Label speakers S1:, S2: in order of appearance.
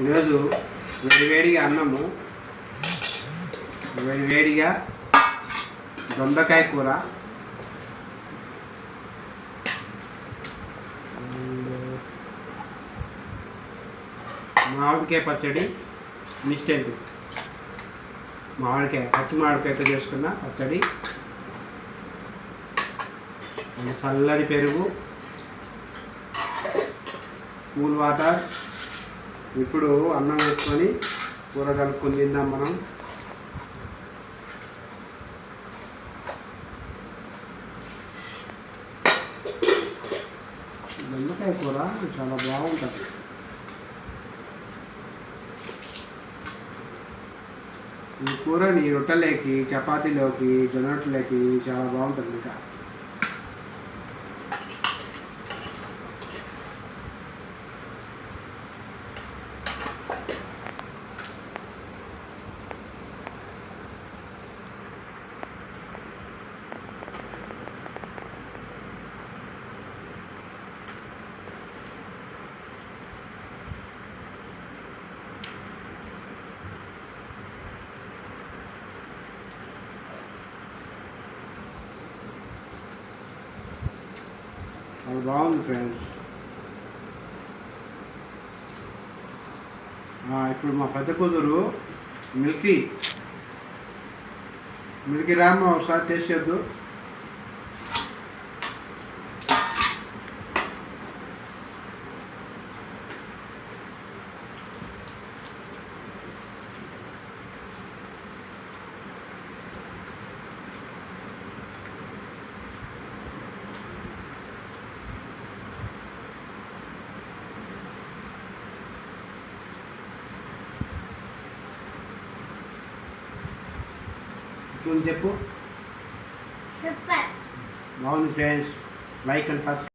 S1: ఈరోజు వేడివేడిగా అన్నము. వేడివేడిగా దొండకాయ కూర. మామిడికాయ పచ్చడి ఇన్స్టెంట్ మామిడికాయ పచ్చి మామిడికాయతో చేసుకున్న పచ్చడి. చల్లని పెరుగు. Cool water. ఇప్పుడు అన్నం వేసుకొని కూర కలుపుకొని తిందాం మనం. దొండకాయ కూర చాలా బాగుంటుంది. ఈ కూరని రొట్టెలోకి చపాతీలోకి జొన్న రొట్టెలోకి చాలా బాగుంటుంది ఇంకా. Hold బాగుంది ఫ్రెండ్స్ ఇప్పుడు మా పెద్ద కూతురు మిల్కీ. మిల్కీ రామ్మ ఒకసారి టేస్ట్ చేద్దు. ఇట్లా చెప్పు.
S2: సూపర్.
S1: బాగుంది ఫ్రెండ్స్. Like and subscribe.